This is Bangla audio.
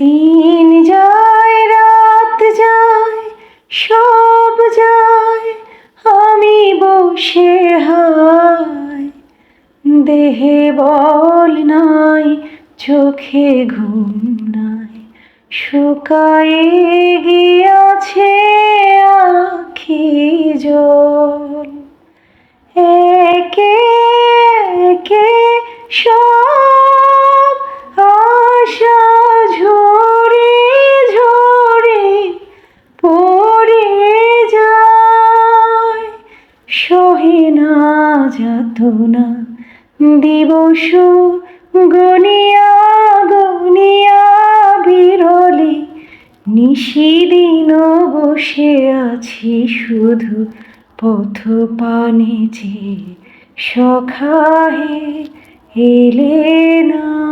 দিন যায়, রাত যায়, সব যায়, আমি বসে হায় দেহে বল নাই, চোখে ঘুম নাই, শুকায়ে গিয়াছে আখি জল। একে একে সব পড়ে যায়। সহে না যাতনা দিবস গনিয়া গনিয়া বিরলে, নিশিদিন বসে আছি শুধু পথ পানে যে সখাহে এলে না।